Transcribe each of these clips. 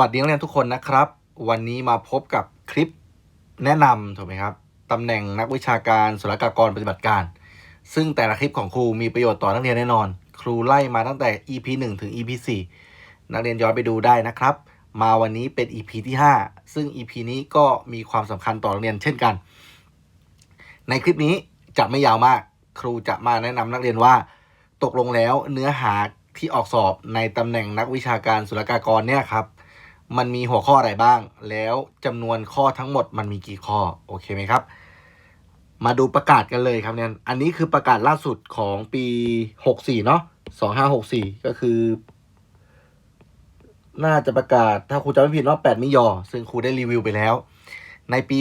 วัสดีนักเรียนทุกคนนะครับ วันนี้มาพบกับคลิปแนะนำถูกไหมครับตำแหน่งนักวิชาการศุลกากรปฏิบัติการ ซึ่งแต่ละคลิปของครูมีประโยชน์ต่อนักเรียนแน่นอน ครูไล่มาตั้งแต่ EP 1 ถึง EP 4 นักเรียนย้อนไปดูได้นะครับ มาวันนี้เป็น EP ที่ 5 ซึ่ง EP นี้ก็มีความสำคัญต่อนักเรียนเช่นกัน ในคลิปนี้จะไม่ยาวมาก ครูจะมาแนะนำนักเรียนว่า ตกลงแล้วเนื้อหาที่ออกสอบในตำแหน่งนักวิชาการศุลกากรเนี่ยครับ มันมีหัวข้ออะไรบ้าง แล้วจำนวนข้อทั้งหมดมันมีกี่ข้อ โอเคไหมครับ มาดูประกาศกันเลยครับเนี่ย อันนี้คือประกาศล่าสุดของปี 64 เนาะ2564 ก็คือ น่าจะประกาศถ้าครูจำไม่ผิดว่า8มิยอ ซึ่งครูได้รีวิวไปแล้ว ในปี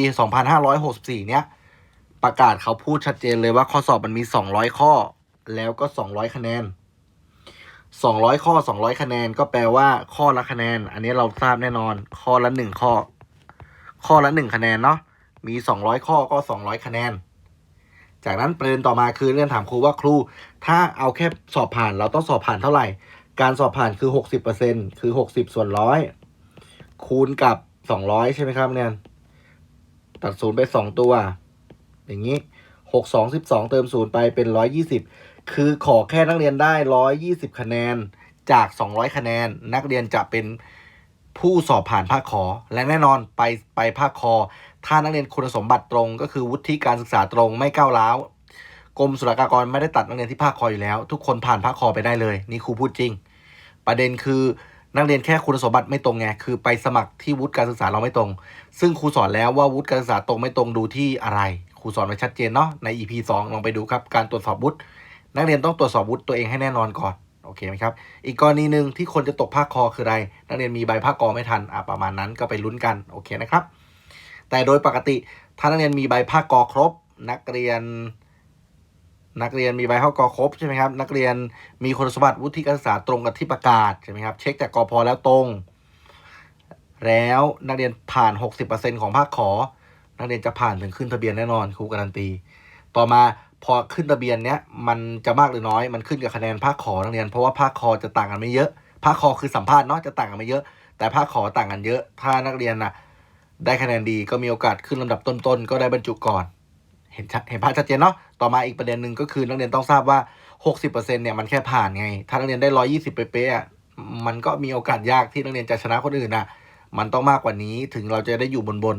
2564 เนี้ยประกาศเขาพูดชัดเจนเลยว่าข้อสอบมันมี 200 ข้อ แล้วก็ 200 คะแนน 200 ข้อ 200 คะแนน ก็แปลว่าข้อละคะแนน อันนี้เราทราบแน่นอน ข้อละ 1 ข้อ ข้อละ 1 คะแนนเนาะ มี 200 ข้อก็ 200 คะแนน จากนั้นประเด็นต่อมาคือเรื่องถามครูว่าครู ถ้าเอาแค่สอบผ่านเราต้องสอบผ่านเท่าไหร่ การสอบผ่านคือ 60%คือ 60 ส่วนร้อยคูณกับ 200 ใช่ไหมครับเนี่ยตัดศูนย์ไป 2 ตัว อย่างนี้ 6 2 12 เติมศูนย์ไปเป็น 120 คือขอแค่นักเรียนได้ 120 คะแนนจาก 200 คะแนน นักเรียนจะเป็นผู้สอบผ่านภาคขอและแน่นอนไปไปภาคคอ ถ้านักเรียนคุณสมบัติตรง ก็คือวุฒิการศึกษาตรงไม่ก้าวร้าวกรมศุลกากรไม่ได้ตัดนักเรียนที่ภาคคออยู่แล้ว ทุกคนผ่านภาคคอไปได้เลย นี่ครูพูดจริง ประเด็นคือนักเรียนแค่คุณสมบัติไม่ตรงไงคือไปสมัครที่วุฒิการศึกษาเราไม่ตรง ซึ่งครูสอนแล้วว่าวุฒิการศึกษาตรงไม่ตรงดูที่อะไรครูสอนไว้ชัดเจนเนาะใน EP 2 ลองไปดูครับการตรวจสอบวุฒิ นักเรียนต้องตรวจสอบวุฒิตัวเองให้แน่นอนก่อนโอเคไหมครับอีกกรณีหนึ่งที่คนจะตกภาคคอคืออะไร นักเรียนมีใบภาคกอไม่ทันอะประมาณนั้นก็ไปลุ้นกันโอเคนะครับ แต่โดยปกติถ้านักเรียนมีใบภาคกอครบ นักเรียน นักเรียนมีใบภาคกอครบใช่ไหมครับนักเรียนมีคุณสมบัติวุฒิการศึกษาตรงกับที่ประกาศใช่ไหมครับเช็คจากกอพอแล้วตรง แล้วนักเรียนผ่าน 60%ของภาคขอ นักเรียนจะผ่านถึงขึ้นทะเบียนแน่นอนครูการันตี ต่อมา พอขึ้นทะเบียนเนี้ยมันจะมากหรือน้อยมันขึ้นกับคะแนนภาคขอนักเรียน เพราะว่าภาคคอจะต่างกันไม่เยอะ ภาคคอคือสัมภาษณ์เนาะจะต่างกันไม่เยอะ แต่ภาคขอต่างกันเยอะ ถ้านักเรียนน่ะ ได้คะแนนดีก็มีโอกาสขึ้นลำดับต้นๆก็ได้บรรจุก่อน เห็นชัดเห็นภาพชัดเจนเนาะต่อมาอีกประเด็นหนึ่งก็คือนักเรียนต้องทราบว่า 60%เนี่ยมันแค่ผ่านไง ถ้านักเรียนได้ 120 เป๊ะๆอะมันก็มีโอกาสยากที่นักเรียนจะชนะคนอื่นน่ะมันต้องมากกว่านี้ถึงเราจะได้อยู่บนบน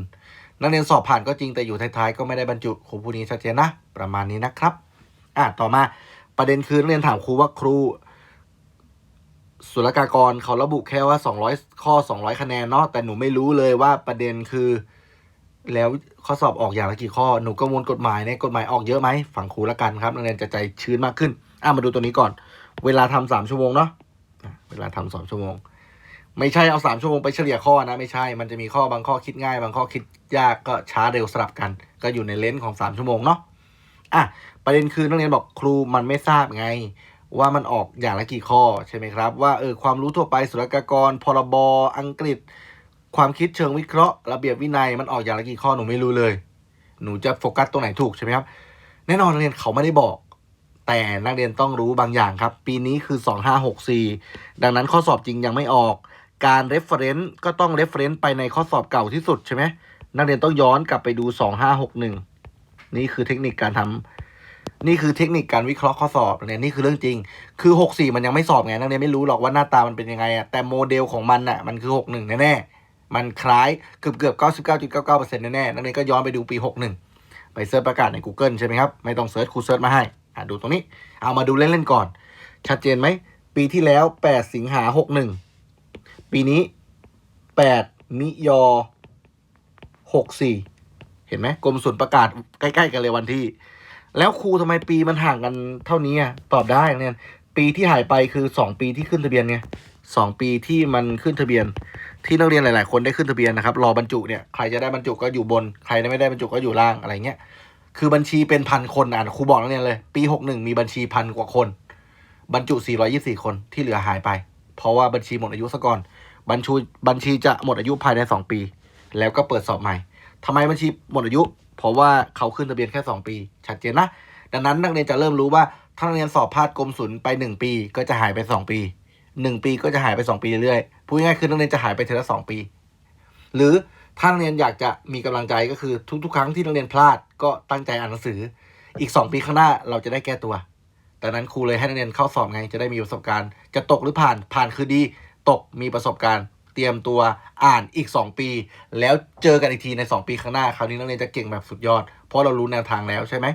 นักเรียนสอบผ่านก็จริงแต่อยู่ท้ายๆก็ไม่ได้บรรจุครูผู้นี้ชัดเจนนะ ประมาณนี้นะครับอะต่อมาประเด็นคือนักเรียนถามครูว่าครูศุลกากรเขาระบุแค่ว่า 200 ข้อ 200 คะแนนเนาะแต่หนูไม่รู้เลยว่าประเด็นคือ แล้วข้อสอบออกอย่างละกี่ข้อหนูกังวลกฎหมายเนี่ยกฎหมายออกเยอะไหมฝั่งครูละกันครับนักเรียนจะใจชื้นมากขึ้นอะมาดูตัวนี้ก่อน เวลาทำสามชั่วโมงเนาะอะเวลาทำสองชั่วโมง ไม่ใช่เอาสามชั่วโมงไปเฉลี่ยข้อนะไม่ใช่ มันจะมีข้อบางข้อคิดง่าย บางข้อคิดยากก็ช้าเร็วสลับกัน ก็อยู่ในเลนส์ของสามชั่วโมงเนาะอะประเด็นคือนักเรียนบอกครูมันไม่ทราบไง ว่ามันออกอย่างละกี่ข้อใช่ไหมครับ ว่าเออความรู้ทั่วไปศุลกากร พรบอังกฤษ ความคิดเชิงวิเคราะห์ ระเบียบวินัยมันออกอย่างละกี่ข้อหนูไม่รู้เลย หนูจะโฟกัสตรงไหนถูกใช่ไหมครับแน่นอนนักเรียนเขาไม่ได้บอก แต่นักเรียนต้องรู้บางอย่างครับ ปีนี้คือ 2564 ดังนั้นข้อสอบจริงยังไม่ออก การ reference ก็ต้อง reference ไปในข้อสอบเก่าที่สุดใช่ไหมนักเรียนต้องย้อนกลับไปดู 2561 นี่คือเทคนิคการทำนี่คือเทคนิคการวิเคราะห์ข้อสอบเนี่ยนี่คือเรื่องจริง คือ 64 มันยังไม่สอบไงนักเรียนไม่รู้หรอกว่าหน้าตามันเป็นยังไงอะแต่โมเดลของมันอะมันคือ 61 แน่ๆมันคล้ายเกือบเกือบ99.99%แน่ๆนักเรียนก็ย้อนไปดูปี 61 ไปเซิร์ชประกาศใน Google ใช่ไหมครับไม่ต้องเซิร์ชครูเซิร์ชมาให้อะดูตรงนี้ เอามาดูเล่นๆก่อน ชัดเจนไหมปีที่แล้ว 8 สิงหา61 ปีนี้8มิยอ64เห็นไหมกรมศุลประกาศใกล้ๆกันเลยวันที่ แล้วครูทำไมปีมันห่างกันเท่านี้อะตอบได้เนี่ยปีที่หายไปคือ2ปีที่ขึ้นทะเบียนไงสองปีที่มันขึ้นทะเบียน ที่นักเรียนหลาย ๆ คนได้ขึ้นทะเบียนนะครับ รอบรรจุเนี่ยใครจะได้บรรจุก็อยู่บน ใครไม่ได้บรรจุก็อยู่ล่างอะไรเงี้ยคือบัญชีเป็นพันคนอะครูบอกนักเรียนเลย ปี61มีบัญชีพันกว่าคน บรรจุ424คนที่เหลือหายไป เพราะว่าบัญชีหมดอายุซะก่อน บัญชีบัญชีจะหมดอายุภายใน 2 ปี แล้วก็เปิดสอบใหม่ทำไมบัญชีหมดอายุ เพราะว่าเขาขึ้นทะเบียนแค่ 2 ปี ชัดเจนนะ ดังนั้นนักเรียนจะเริ่มรู้ว่าถ้านักเรียนสอบพลาดกรมศุลไป 1 ปี ก็จะหายไป 2 ปีหนึ่งปีก็จะหายไปสองปีเรื่อยๆพูดง่ายๆคือนักเรียนจะหายไปเทอละสองปี หรือถ้านักเรียนอยากจะมีกำลังใจก็คือทุกๆ ครั้งที่นักเรียนพลาดก็ตั้งใจอ่านหนังสือ อีกสองปีข้างหน้าเราจะได้แก้ตัวแต่นั้นครูเลยให้นักเรียนเข้าสอบไงจะได้มีประสบการณ์ จะตกหรือผ่านผ่านคือดี ตกมีประสบการณ์เตรียมตัวอ่านอีก 2 ปี แล้วเจอกันอีกทีใน 2 ปีข้างหน้า คราวนี้นักเรียนจะเก่งแบบสุดยอด เพราะเรารู้แนวทางแล้วใช่ไหม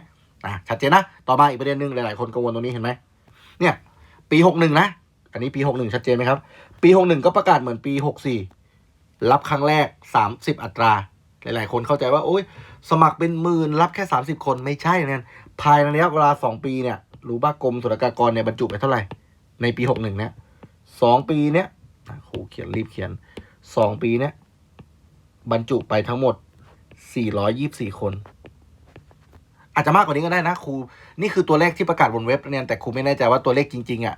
อะชัดเจนนะ ต่อมาอีกประเด็นหนึ่งหลายๆคนกังวลตรงนี้เห็นไหมเนี่ยปี 61 นะ อันนี้ปี 61 ชัดเจนไหมครับ ปี 61 ก็ประกาศเหมือนปี 64 รับครั้งแรก 30 อัตรา หลาย ๆ คนเข้าใจว่า โอ๊ยสมัครเป็นหมื่นรับแค่ 30 คนไม่ใช่นี่ยภายในระยะเวลา 2 ปีเนี่ยรู้ป่ะกรมศุลกากรเนี่ยบรรจุไปเท่าไหร่ในปี 61เนี่ยสองปีเนี่ย ครูเขียนรีบเขียนสองปีเนี่ยบรรจุไปทั้งหมด 424 คน อาจจะมากกว่านี้ก็ได้นะครู นี่คือตัวเลขที่ประกาศบนเว็บเนี่ยแต่ครูไม่แน่ใจว่าตัวเลขจริง ๆอะ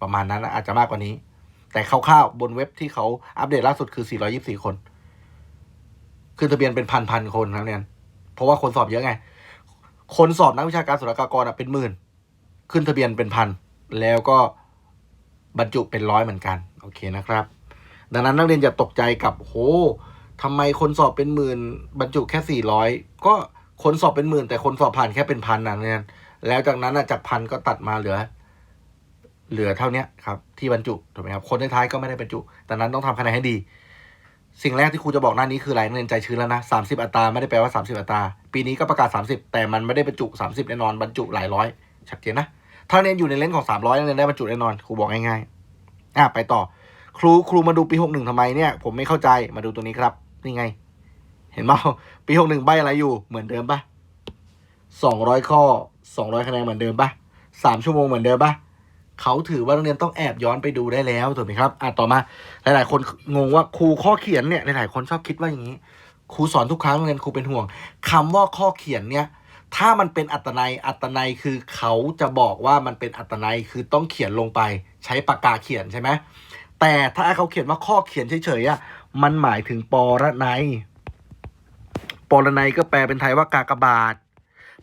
ประมาณนั้นนะอาจจะมากกว่านี้ แต่คร่าวๆบนเว็บที่เขาอัปเดตล่าสุดคือ 424 คน คือทะเบียนเป็นพันๆคนครับเนี่ยเพราะว่าคนสอบเยอะไง คนสอบนักวิชาการศุลกากรเป็นหมื่น ขึ้นทะเบียนเป็นพันแล้วก็ บรรจุเป็นร้อยเหมือนกัน โอเคนะครับ ดังนั้นนักเรียนอย่าตกใจกับโหทำไมคนสอบเป็นหมื่นบรรจุแค่สี่ร้อยก็คนสอบเป็นหมื่น แต่คนสอบผ่านแค่เป็นพันนะเนี่ยแล้วจากนั้นจากพันก็ตัดมาเหลือ เหลือเท่านี้ครับที่บรรจุถูกไหมครับ คนท้ายๆก็ไม่ได้บรรจุดังนั้นต้องทำคะแนนให้ดี สิ่งแรกที่ครูจะบอกหน้านี้คืออะไรนักเรียนใจชื้นแล้วนะสามสิบอัตราไม่ได้แปลว่าสามสิบอัตรา ปีนี้ก็ประกาศสามสิบแต่มันไม่ได้บรรจุสามสิบแน่นอนบรรจุหลายร้อยชัดเจนนะ ถ้าเรียนอยู่ในเลนส์ของสามร้อยเรียนได้บรรจุแน่นอนครูบอกง่ายๆอะไปต่อ ครูครูมาดูปีหกหนึ่งทำไมเนี่ย ผมไม่เข้าใจมาดูตัวนี้ครับนี่ไง เห็นเปล่าปีหกหนึ่งใบอะไรอยู่เหมือนเดิมปะสองร้อยข้อสองร้อยคะแนนเหมือนเดิมปะสามชั่วโมงเหมือนเดิมปะเขาถือว่านักเรียนต้องแอบย้อนไปดูได้แล้วถูกไหมครับอะต่อมาหลาย ๆ คนงงว่าครูข้อเขียนเนี่ยหลายๆคนชอบคิดว่าอย่างนี้ ครูสอนทุกครั้งเรียนครูเป็นห่วงคำว่าข้อเขียนเนี่ย ถ้ามันเป็นอัตนัยอัตนัยคือเขาจะบอกว่ามันเป็นอัตนัยคือต้องเขียนลงไป ใช้ปากกาเขียนใช่ไหมแต่ถ้าเขาเขียนว่าข้อเขียนเฉยๆอะมันหมายถึงปรนัยปรนัยก็แปลเป็นไทยว่ากากบาท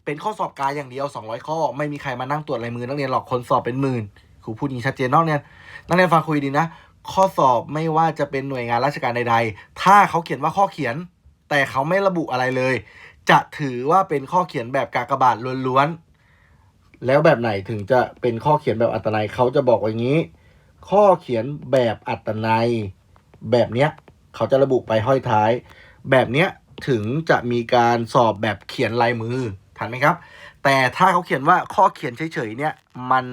เป็นข้อสอบกายอย่างเดียว 200 ข้อ ไม่มีใครมานั่งตรวจลายมือนักเรียนหรอกคนสอบเป็นหมื่นครูพูดอย่างชัดเจนนอกเนี่ยนักเรียนฟังคุยดีนะข้อสอบไม่ว่าจะเป็นหน่วยงานราชการใด ๆ ถ้าเขาเขียนว่าข้อเขียน แต่เขาไม่ระบุอะไรเลย จะถือว่าเป็นข้อเขียนแบบกากบาทล้วนๆ แล้วแบบไหนถึงจะเป็นข้อเขียนแบบอัตนัยเขาจะบอกว่าอย่างนี้ ข้อเขียนแบบอัตนัย แบบเนี้ยเขาจะระบุไปห้อยท้าย แบบเนี้ยถึงจะมีการสอบแบบเขียนลายมือทันไหมครับ แต่ถ้าเขาเขียนว่าข้อเขียนเฉยๆเนี่ยมัน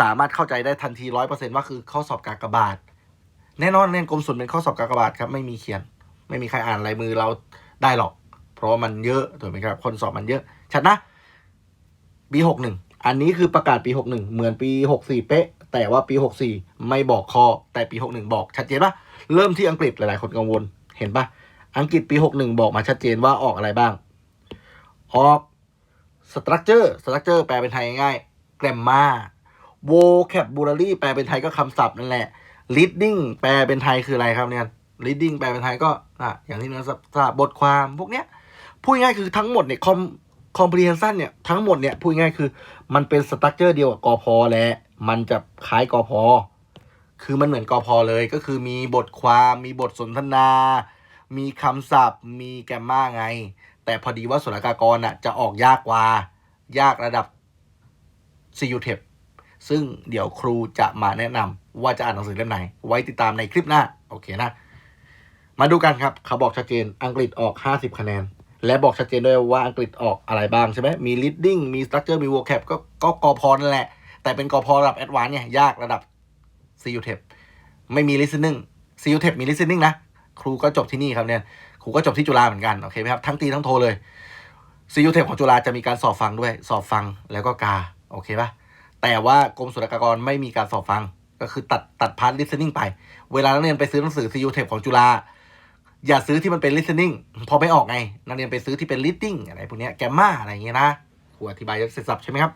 สามารถเข้าใจได้ทันทีร้อยเปอร์เซ็นต์ว่าคือข้อสอบกากบาท แน่นอนเรียนกรมศุลเป็นข้อสอบกากบาทครับไม่มีเขียน ไม่มีใครอ่านลายมือเราได้หรอก ราะมันเยอะถูกไหมครับ คนสอบมันเยอะ ชัดนะ ปีหกหนึ่งอันนี้คือประกาศปีหกหนึ่งเหมือนปีหกสี่เป๊ะ แต่ว่าปีหกสี่ไม่บอกข้อแต่ปีหกหนึ่งบอก ชัดเจนปะเริ่มที่อังกฤษหลายๆ คนกังวล เห็นปะอังกฤษปีหกหนึ่งบอกมาชัดเจนว่าออกอะไรบ้าง ออก structure structure แปลเป็นไทยง่ายๆ grammar vocabulary แปลเป็นไทยก็คำศัพท์นั่นแหละ reading แปลเป็นไทยคืออะไรครับเนี่ย reading แปลเป็นไทยก็อะอย่างที่เราทราบบทความพวกเนี้ย พูดง่ายคือทั้งหมดเนี่ย com comprehension เนี่ยทั้งหมดเนี่ยพูดง่ายคือ มันเป็นสตรัคเจอร์เดียวกับกอพอแหละมันจะคล้ายกอพอคือมันเหมือนกอพอเลยก็คือมีบทความมีบทสนทนา มีคำศัพท์ มีแกมมาไง แต่พอดีว่าศุลกากรน่ะจะออกยากกว่า ยากระดับ CU t e p ซึ่งเดี๋ยวครูจะมาแนะนำว่าจะอ่านหนังสือเล่มไหน ไว้ติดตามในคลิปหน้า โอเคนะ มาดูกันครับเขาบอกชัดเจนอังกฤษออก 50 คะแนน และบอกชัดเจนด้วยว่าอังกฤษออกอะไรบ้างใช่ไหมมี reading มี structure มี vocab ก็ก็กอพอนั่นแหละ แต่เป็นกอพอระดับ advanced เนี่ยยากระดับ CU t e p ไม่มี listening CU t e p มี listening นะ ครูก็จบที่นี่ครับเนี่ยครูก็จบที่จุฬาเหมือนกันโอเคไหมครับทั้งตีทั้งโทเลย CU t e p ของจุฬาจะมีการสอบฟังด้วย สอบฟังแล้วก็กาโอเคปะแต่ว่ากรมศุลกากรไม่มีการสอบฟังก็คือตัดตัดพาร์ท listening ไป เวลานักเรียนไปซื้อหนังสือ CU t e p ของจุฬา อย่าซื้อที่มันเป็น listening พอไม่ออกไง นักเรียนไปซื้อที่เป็น reading อะไรพวกนี้แกมมาอะไรอย่างเงี้ยนะครูอธิบายเสร็จสับใช่ไหมครับ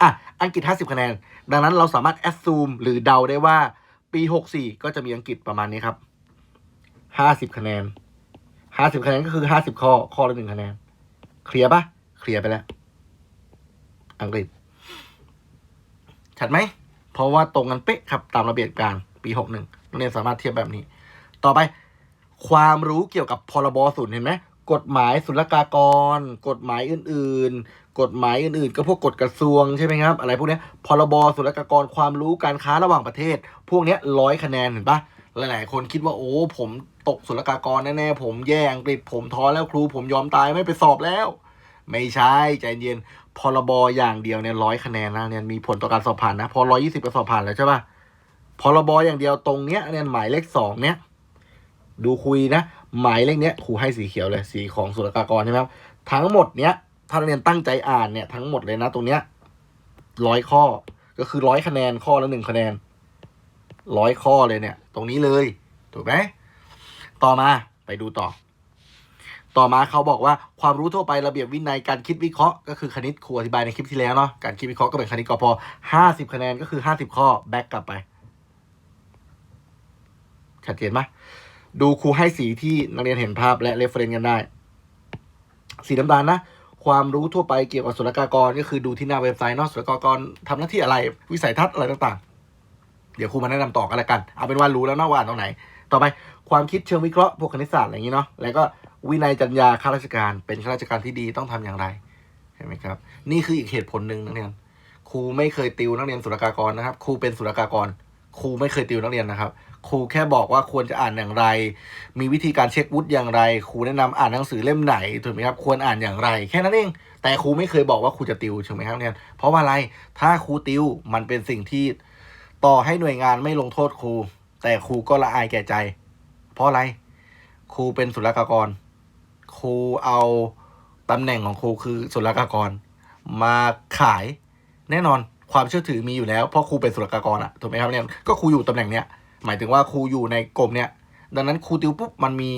อะอังกฤษ 50 คะแนน ดังนั้นเราสามารถ assume หรือเดาได้ว่าปี 64 ก็จะมีอังกฤษประมาณนี้ครับ 50 คะแนน 50 คะแนนก็คือ 50 ข้อ ข้อละหนึ่งคะแนน เคลียร์ปะเคลียร์ไปแล้ว อังกฤษ ชัดไหม เพราะว่าตรงกันเป๊ะครับตามระเบียบการปีหกหนึ่งนักเรียนสามารถเทียบแบบนี้ ต่อไป ความรู้เกี่ยวกับพรบศูนย์เห็นไหมกฎหมายศุลกากร กฎหมายอื่น ๆ กฎหมายอื่น ๆ ก็พวกกฎกระทรวงใช่ไหมครับ อะไรพวกนี้พรบศุลกากรความรู้การค้าระหว่างประเทศ พวกนี้ร้อยคะแนนเห็นปะหลาย ๆ คนคิดว่าโอ้ผมตกศุลกากรแน่ ๆ ผมแย่อังกฤษผมท้อแล้วครู ผมยอมตายไม่ไปสอบแล้ว ไม่ใช่ใจเย็นพรบอย่างเดียวเนี่ยร้อยคะแนนนะเนี่ยมีผลต่อการสอบผ่านนะ พอร้อยยี่สิบก็สอบผ่านแล้วใช่ปะพรบอย่างเดียวตรงเนี้ยเนี่ยหมายเลขสองเนี้ย ดูคุยนะ หมายเลขเนี้ยครูให้สีเขียวเลยสีของศุลกากรใช่ไหมครับทั้งหมดเนี้ยถ้านักเรียนตั้งใจอ่านเนี่ยทั้งหมดเลยนะตรงเนี้ยร้อยข้อก็คือร้อยคะแนนข้อละหนึ่งคะแนนร้อยข้อเลยเนี่ย ตรงนี้เลย ถูกไหมต่อมาไปดูต่อ ต่อมาเขาบอกว่าความรู้ทั่วไประเบียบวินัยการคิดวิเคราะห์ก็คือคณิตครูอธิบายในคลิปที่แล้วเนาะการคิดวิเคราะห์ก็เป็นคณิตกพห้าสิบคะแนนก็คือห้าสิบข้อแบ็กกลับไปชัดเจนไหม ดูครูให้สีที่นักเรียนเห็นภาพและเรฟเฟรนกันได้ สีน้ำตาลนะ ความรู้ทั่วไปเกี่ยวกับศุลกากรก็คือดูที่หน้าเว็บไซต์เนอะศุลกากรทำหน้าที่อะไร วิสัยทัศน์อะไรต่างๆ เดี๋ยวครูมาแนะนำต่อกันละกัน เอาเป็นว่ารู้แล้วนะว่าอ่านตรงไหน ต่อไปความคิดเชิงวิเคราะห์พวกคณิตศาสตร์อะไรอย่างนี้เนาะแล้วก็วินัยจรรยาข้าราชการ เป็นข้าราชการที่ดีต้องทำอย่างไรเห็นไหมครับ นี่คืออีกเหตุผลหนึ่งนักเรียนครูไม่เคยติวนักเรียนศุลกากรนะครับครูเป็นศุลกากร ครูไม่เคยติวนักเรียนนะครับ ครูแค่บอกว่าควรจะอ่านอย่างไร มีวิธีการเช็ควุฒิอย่างไร ครูแนะนำอ่านหนังสือเล่มไหนถูกไหมครับควรอ่านอย่างไร แค่นั้นเอง แต่ครูไม่เคยบอกว่าครูจะติวใช่ไหมครับเนี่ยเพราะว่าอะไรถ้าครูติวมันเป็นสิ่งที่ต่อให้หน่วยงานไม่ลงโทษครู แต่ครูก็ละอายแก่ใจ เพราะอะไรครูเป็นศุลกากร ครูเอาตำแหน่งของครูคือศุลกากร มาขายแน่นอน ความเชื่อถือมีอยู่แล้วเพราะครูเป็นศุลกากรอะถูกไหมครับเนี่ยก็ครูอยู่ตำแหน่งเนี้ยหมายถึงว่าครูอยู่ในกรมเนี่ยดังนั้นครูติวปุ๊บมันมี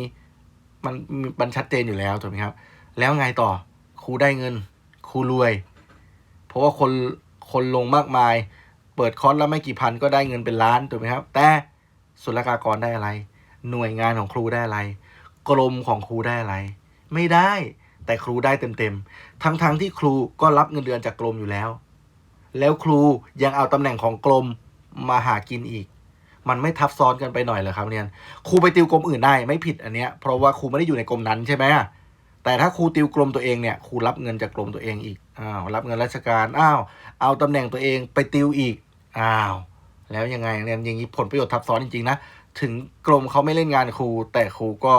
มันมันชัดเจนอยู่แล้วถูกไหมครับ แล้วไงต่อครูได้เงินครูรวย เพราะว่าคนคนลงมากมาย เปิดคอร์สแล้วไม่กี่พันก็ได้เงินเป็นล้านถูกไหมครับ แต่ศุลกากรได้อะไร หน่วยงานของครูได้อะไร กรมของครูได้อะไร ไม่ได้แต่ครูได้เต็มๆทั้งๆทที่ครูก็รับเงินเดือนจากกรมอยู่แล้ว แล้วครูยังเอาตำแหน่งของกรมมาหากินอีก มันไม่ทับซ้อนกันไปหน่อยเหรอครับเนี่ยครูไปติวกรมอื่นได้ไม่ผิดอันเนี้ยเพราะว่าครูไม่ได้อยู่ในกรมนั้นใช่ไหมแต่ถ้าครูติวกรมตัวเองเนี่ยครูรับเงินจากกรมตัวเองอีกอ้าวรับเงินราชการอ้าวเอาตำแหน่งตัวเองไปติวอีกอ้าวแล้วยังไงเนี่ยอย่างนี้ผลประโยชน์ทับซ้อนจริงๆนะถึงกรมเขาไม่เล่นงานครู แต่ครูก็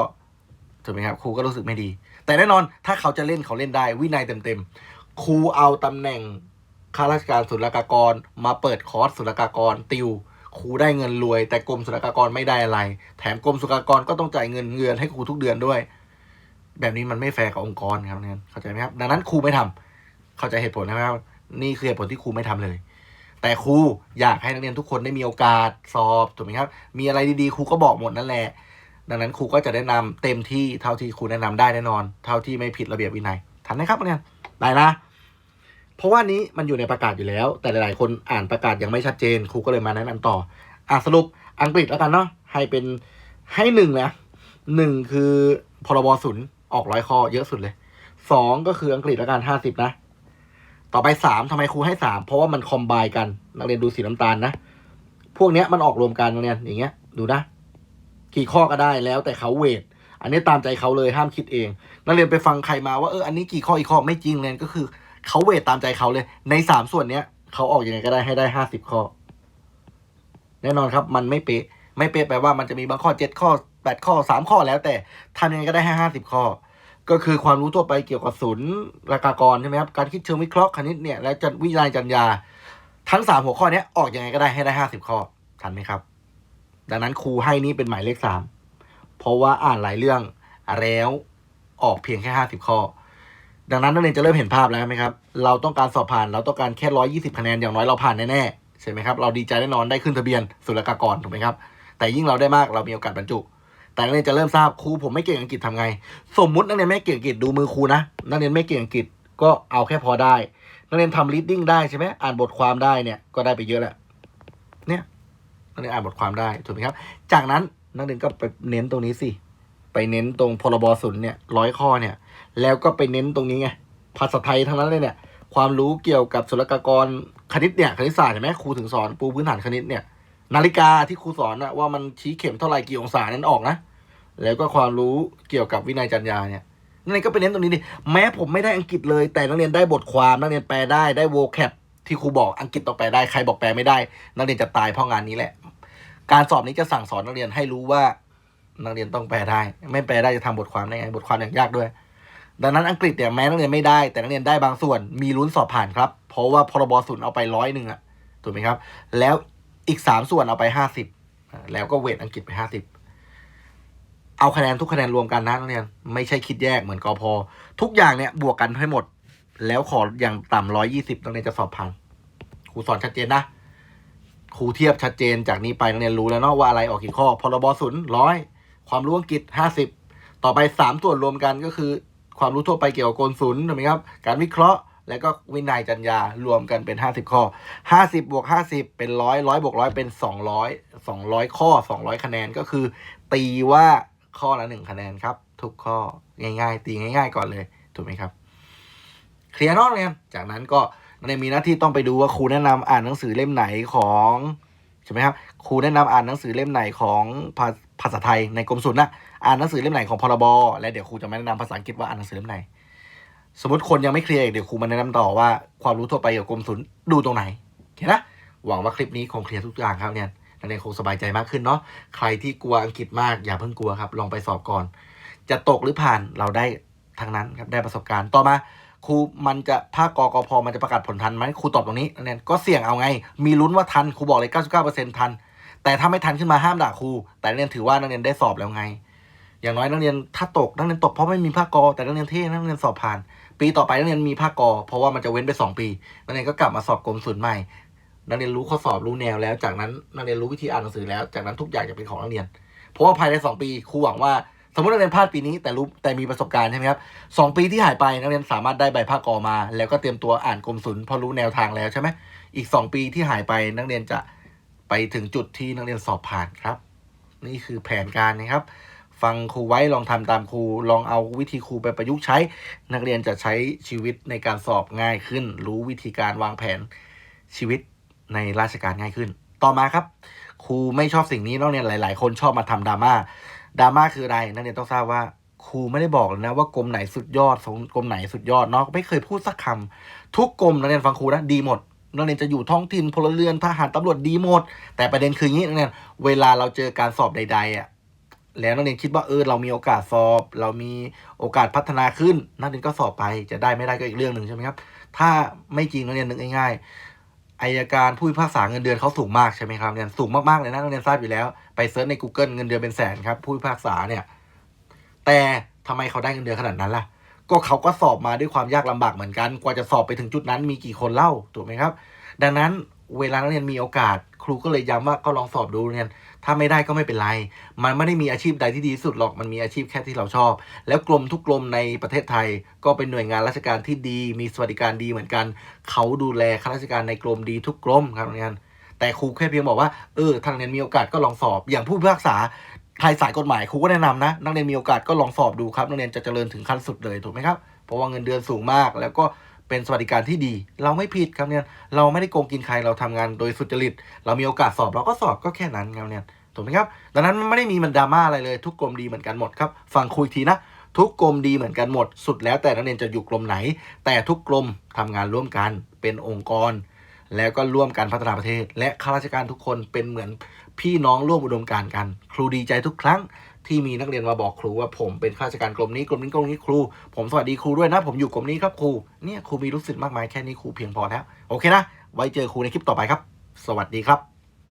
ถูกไหมครับครูก็รู้สึกไม่ดี แต่แน่นอนถ้าเขาจะเล่นเขาเล่นได้วินัยเต็มๆครูเอาตำแหน่ง ข้าราชการศุลกากร มาเปิดคอร์สศุลกากร ติวครูได้เงินรวย แต่กรมศุลกากรไม่ได้อะไร แถมกรมศุลกากรก็ต้องจ่ายเงินเงินให้ครูทุกเดือนด้วย แบบนี้มันไม่แฟร์กับองค์กรครับเนี่ยเข้าใจไหมครับ ดังนั้นครูไม่ทำเข้าใจเหตุผลนะครับนี่คือเหตุผลที่ครูไม่ทำเลย แต่ครูอยากให้นักเรียนทุกคนได้มีโอกาสสอบถูกไหมครับ มีอะไรดีๆครูก็บอกหมดนั่นแหละดังนั้นครูก็จะแนะนำเต็มที่เท่าที่ครูแนะนำได้แน่นอน เท่าที่ไม่ผิดระเบียบวินัยทันไหมครับนักเรียนได้นะ เพราะว่านี้มันอยู่ในประกาศอยู่แล้ว แต่หลายๆ คนอ่านประกาศยังไม่ชัดเจน ครูก็เลยมาแนะนำต่ออะสรุปอังกฤษแล้วกันเนาะให้เป็นให้หนึ่งนะหนึ่งคือพรบศูนย์ออกร้อยข้อเยอะสุดเลยสองก็คืออังกฤษแล้วกันห้าสิบนะ ต่อไปสามทำไมครูให้สามเพราะว่ามันคอมไบกัน นักเรียนดูสีน้ำตาลนะ พวกเนี้ยมันออกรวมกันนักเรียนอย่างเงี้ย ดูนะ กี่ข้อก็ได้แล้วแต่เขาเวทอันนี้ตามใจเขาเลยห้ามคิดเอง นักเรียนไปฟังใครมาว่าเอออันนี้กี่ข้ออีกข้อไม่จริงเลยก็คือ เขาเวทตามใจเขาเลย ในสามส่วนเนี้ยเขาออกยังไงก็ได้ให้ได้ห้าสิบข้อ แน่นอนครับ มันไม่เป๊ะไม่เป๊ะแปลว่ามันจะมีบางข้อเจ็ดข้อแปดข้อสามข้อแล้ว แต่ทำยังไงก็ได้ให้ห้าสิบข้อ ก็คือความรู้ทั่วไปเกี่ยวกับศูนย์ราคากรใช่ไหมครับการคิดเชิงวิเคราะห์คณิตเนี่ยและจันวิทยาจัญญาทั้งสามหัวข้อเนี้ยออกยังไงก็ได้ให้ได้ห้าสิบข้อทันไหมครับ ดังนั้นครูให้นี่เป็นหมายเลขสามเพราะว่าอ่านหลายเรื่องแล้วออกเพียงแค่ห้าสิบข้อ ดังนั้นนักเรียนจะเริ่มเห็นภาพแล้วไหมครับ เราต้องการสอบผ่าน เราต้องการแค่ร้อยี่สิบคะแนนอย่างน้อยเราผ่านแน่ๆใช่ไหมครับ เราดีใจแน่นอนได้ขึ้นทะเบียนศุลกากรถูกไหมครับ แต่ยิ่งเราได้มากเรามีโอกาสบรรจุ แต่นักเรียนจะเริ่มทราบครูผมไม่เก่งอังกฤษทำไง สมมุตินักเรียนไม่เก่งอังกฤษดูมือครูนะ นักเรียนไม่เก่งอังกฤษก็เอาแค่พอได้ นักเรียนทำ reading ได้ใช่ไหมอ่านบทความได้เนี่ยก็ได้ไปเยอะแหล้วเนี่ยนักเรียนอ่านบทความได้ถูกไหมครับ จากนั้นนักเรียนก็ไปเน้นตรงนี้สิ ไปเน้นตรงพรบศูนเนี่ยร้อยข้อเนี่ย แล้วก็ไปเน้นตรงนี้ไงภาษาไทยทั้งนั้นเลยเนี่ย ความรู้เกี่ยวกับศุลกากรคณิตเนี่ยคณิตศาสตร์เห็นไหมครูถึงสอนปูพื้นฐานคณิตเนี่ย นาฬิกาที่ครูสอนนะว่ามันชี้เข็มเท่าไหร่กี่องศานั้นออกนะแล้วก็ความรู้เกี่ยวกับวินัยจรรยาเนี่ยนักเรียนก็ไปเน้นตรงนี้ดิแม้ผมไม่ได้อังกฤษเลย แต่นักเรียนได้บทความนักเรียนแปลได้ได้โวแคปที่ครูบอกอังกฤษต้องแปลได้ใครบอกแปลไม่ได้ นักเรียนจะตายเพราะงานนี้แหละ การสอบนี้จะสั่งสอนนักเรียนให้รู้ว่านักเรียนต้องแปลได้ ไม่แปลได้จะทำบทความได้ไงบทความอย่างยากด้วย ดังนั้นอังกฤษเนี่ยแม้นักเรียนไม่ได้ แต่นักเรียนได้บางส่วนมีลุ้นสอบผ่านครับ เพราะว่าพรบศูนย์เอาไปร้อยหนึ่งอะถูกไหมครับ แล้วอีกสามส่วนเอาไปห้าสิบแล้วก็เวทอังกฤษไปห้าสิบเอาคะแนนทุกคะแนนรวมกันนะนักเรียนไม่ใช่คิดแยกเหมือนกอพอทุกอย่างเนี่ยบวกกันให้หมด แล้วขออย่างต่ำร้อยยี่สิบนักเรียนจะสอบผ่านครูสอนชัดเจนนะครูเทียบชัดเจนจากนี้ไปนักเรียนรู้แล้วเนาะว่าอะไรออกกี่ข้อพรบศูนย์ร้อยความรู้อังกฤษห้าสิบต่อไปสามส่วนรวมกันก็คือ ความรู้ทั่วไปเกี่ยวกับโกลศูนย์ถูกไหมครับ การวิเคราะห์แล้วก็วินัยจรรยารวมกันเป็น 50 ข้อ 50 บวก 50 เป็นร้อยร้อยบวกร้อยเป็น 200 200 ข้อ 200 คะแนนก็คือ ตีว่าข้อละหนึ่งคะแนนครับ ทุกข้อง่าย ๆ ตีง่าย ๆ ก่อนเลย ถูกไหมครับ เคลียร์นอกเรียนจากนั้นก็ในมีหน้าที่ต้องไปดูว่าครูแนะนำอ่านหนังสือเล่มไหนของ ช่ไหมครับครูแนะนำอ่านหนังสือเล่มไหนของภาภาษาไทยในกรมศุลนะอ่านหนังสือเล่มไหนของพรบและเดี๋ยวครูจะมาแนะนำภาษาอังกฤษว่าอ่านหนังสือเล่มไหน สมมติคนยังไม่เคลียร์อีกเดี๋ยวครูมาแนะนำต่อว่าความรู้ทั่วไปเกี่ยวกับกรมศุลดูตรงไหนโอเคนะหวังว่าคลิปนี้คงเคลียร์ทุกอย่างครับเนี่ยนักเรียนคงสบายใจมากขึ้นเนาะใครที่กลัวอังกฤษมากอย่าเพิ่งกลัวครับลองไปสอบก่อน จะตกหรือผ่านเราได้ทั้งนั้นครับได้ประสบการณ์ต่อมา ครูมันจะภาคกกพมันจะประกาศผลทันไหมครูตอบตรงนี้นักเรียนก็เสี่ยงเอาไง มีลุ้นว่าทันครูบอกเลย 99%ทัน แต่ถ้าไม่ทันขึ้นมาห้ามด่าครูแต่นักเรียนถือว่านักเรียนได้สอบแล้วไง อย่างน้อยนักเรียนถ้าตกนักเรียนตกเพราะไม่มีภาคกแต่นักเรียนเท่นักเรียนสอบผ่าน ปีต่อไปนักเรียนมีภาคกเพราะว่ามันจะเว้นไปสองปีนักเรียนก็กลับมาสอบกรมศูนย์ใหม่นักเรียนรู้ข้อสอบรู้แนวแล้ว จากนั้นนักเรียนรู้วิธีอ่านหนังสือแล้ว จากนั้นทุกอย่างจะเป็นของนักเรียน เพราะว่าภายในสองปีครูหวังว่า สมมตินักเรียนพลาดปีนี้แต่รู้แต่มีประสบการณ์ใช่ไหมครับสองปีที่หายไปนักเรียนสามารถได้ใบภาคกอมา แล้วก็เตรียมตัวอ่านกรมศุลพรารู้แนวทางแล้วใช่ไหมอีกสองปีที่หายไปนักเรียนจะไปถึงจุดที่นักเรียนสอบผ่านครับ นี่คือแผนการนะครับ ฟังครูไว้ลองทำตามครู ลองเอาวิธีครูไปประยุกต์ใช้ นักเรียนจะใช้ชีวิตในการสอบง่ายขึ้น รู้วิธีการวางแผนชีวิตในราชการง่ายขึ้น ต่อมาครับ ครูไม่ชอบสิ่งนี้นักเรียนหลาย ๆ คนชอบมาทำดราม่า ดราม่าคืออะไรนักเรียนต้องทราบว่าครูไม่ได้บอกเลยนะว่ากรมไหนสุดยอดกรมไหนสุดยอดเนาะไม่เคยพูดสักคำทุกกรมนักเรียนฟังครูนะดีหมดนักเรียนจะอยู่ท้องถิ่นพลเรือนทหารตำรวจดีหมด แต่ประเด็นคืออย่างนี้นักเรียนเวลาเราเจอการสอบใด ๆอะแล้วนักเรียนคิดว่าเออเรามีโอกาสสอบ เรามีโอกาสพัฒนาขึ้น นักเรียนก็สอบไปจะได้ไม่ได้ก็อีกเรื่องหนึ่งใช่ไหมครับ ถ้าไม่จริงนักเรียนนึกง่ายๆ อายการผู้พิพากษาเงินเดือนเขาสูงมากใช่ไหมครับเรียนสูงมากๆเลยนะนักเรียนทราบอยู่แล้ว ไปเซิร์ชใน Google เงินเดือนเป็นแสนครับ ผู้พิพากษาเนี่ย แต่ทำไมเขาได้เงินเดือนขนาดนั้นล่ะ ก็เขาก็สอบมาด้วยความยากลำบากเหมือนกัน กว่าจะสอบไปถึงจุดนั้นมีกี่คนเล่าถูกไหมครับ ดังนั้น เวลานักเรียนมีโอกาส ครูก็เลยย้ำว่าก็ลองสอบดูเรียนถ้าไม่ได้ก็ไม่เป็นไร มันไม่ได้มีอาชีพใดที่ดีที่สุดหรอกมันมีอาชีพแค่ที่เราชอบ แล้วกรมทุกกรมในประเทศไทย ก็เป็นหน่วยงานราชการที่ดี มีสวัสดิการดีเหมือนกัน เขาดูแลข้าราชการในกรมดีทุกกรมครับนักเรียนแต่ครูแค่เพียงบอกว่าเออทางเรียนมีโอกาสก็ลองสอบ อย่างผู้พิพากษาใครสายกฎหมายครูก็แนะนำนะนักเรียนมีโอกาสก็ลองสอบดูครับนักเรียนจะเจริญถึงขั้นสุดเลยถูกไหมครับเพราะว่าเงินเดือนสูงมากแล้วก็ เป็นสวัสดิการที่ดี เราไม่ผิดครับเนี่ยเราไม่ได้โกงกินใครเราทำงานโดยสุจริต เรามีโอกาสสอบเราก็สอบก็แค่นั้นครับเนี่ยถูกไหมครับดังนั้นไม่ได้มีมันดราม่าอะไรเลย ทุกกรมดีเหมือนกันหมดครับฟังคุยทีนะทุกกรมดีเหมือนกันหมด สุดแล้วแต่นักเรียนจะอยู่กรมไหน แต่ทุกกรมทำงานร่วมกันเป็นองค์กร แล้วก็ร่วมกันพัฒนาประเทศ และข้าราชการทุกคนเป็นเหมือนพี่น้องร่วมอุดมการณ์กัน ครูดีใจทุกครั้ง ที่มีนักเรียนมาบอกครูว่าผมเป็นข้าราชการกรมนี้กรมนี้กรมนี้ครู ผมสวัสดีครูด้วยนะ ผมอยู่กรมนี้ครับครูเนี่ยครูมีลูกศิษย์มากมายแค่นี้ครูเพียงพอแล้วโอเคนะไว้เจอครูในคลิปต่อไปครับ สวัสดีครับ